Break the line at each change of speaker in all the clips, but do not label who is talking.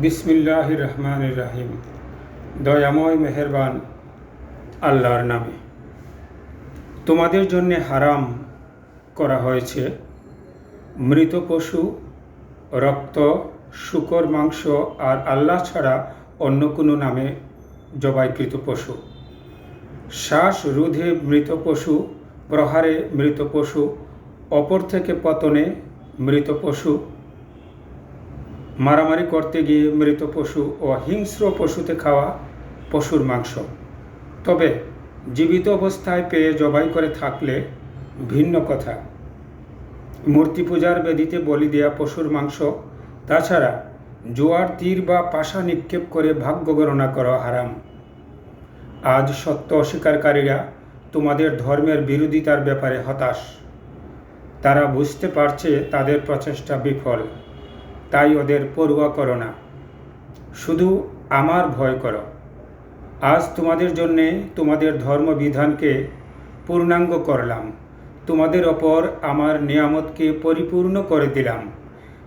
বিসমিল্লাহ রহমান রাহিম। দয়াময় মেহেরবান আল্লাহর নামে। তোমাদের জন্যে হারাম করা হয়েছে মৃত পশু, রক্ত, শুকর, মাংস আর আল্লাহ ছাড়া অন্য কোনো নামে জবাইকৃত পশু। শ্বাস রোধে মৃত পশু, প্রহারে মৃত পশু, অপর থেকে পতনে মৃত পশু মারামারি করতে গিয়ে মৃত পশু ও হিংস্র পশুতে খাওয়া পশুর মাংস। তবে জীবিত অবস্থায় পেয়ে জবাই করে থাকলে ভিন্ন কথা। মূর্তি পূজার বেদিতে বলি দেয়া পশুর মাংস, তাছাড়া জোয়ার, তীর বা পাশা নিক্ষেপ করে ভাগ্য গণনা করা হারাম। আজ সত্য অস্বীকারীরা তোমাদের ধর্মের বিরোধিতার ব্যাপারে হতাশ। তারা বুঝতে পারছে তাদের প্রচেষ্টা বিফল। তাই ওদের পড়ুয়া করো না। শুধু আমার ভয় করো। আজ তোমাদের জন্যে তোমাদের ধর্মবিধানকে পূর্ণাঙ্গ করলাম। তোমাদের ওপর আমার নিয়ামতকে পরিপূর্ণ করে দিলাম।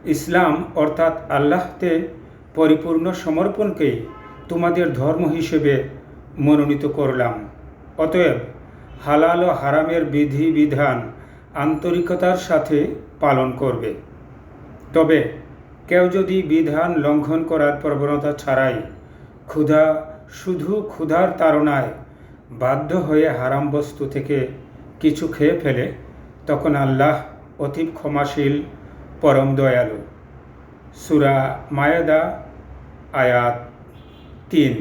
ইসলাম অর্থাৎ আল্লাহতে পরিপূর্ণ সমর্পণকে তোমাদের ধর্ম হিসেবে মনোনীত করলাম। অতএব হালাল ও হারামের বিধি বিধান আন্তরিকতার সাথে পালন করবে। তবে কেউ যদি বিধান লঙ্ঘন করার প্রবণতা ছাড়াই ক্ষুধা, শুধু ক্ষুধার তাড়নায় বাধ্য হয়ে হারাম বস্তু থেকে কিছু খেয়ে ফেলে, তখন আল্লাহ অতি ক্ষমাশীল, পরম দয়ালু। সুরা মায়েদা, আয়াত তিন।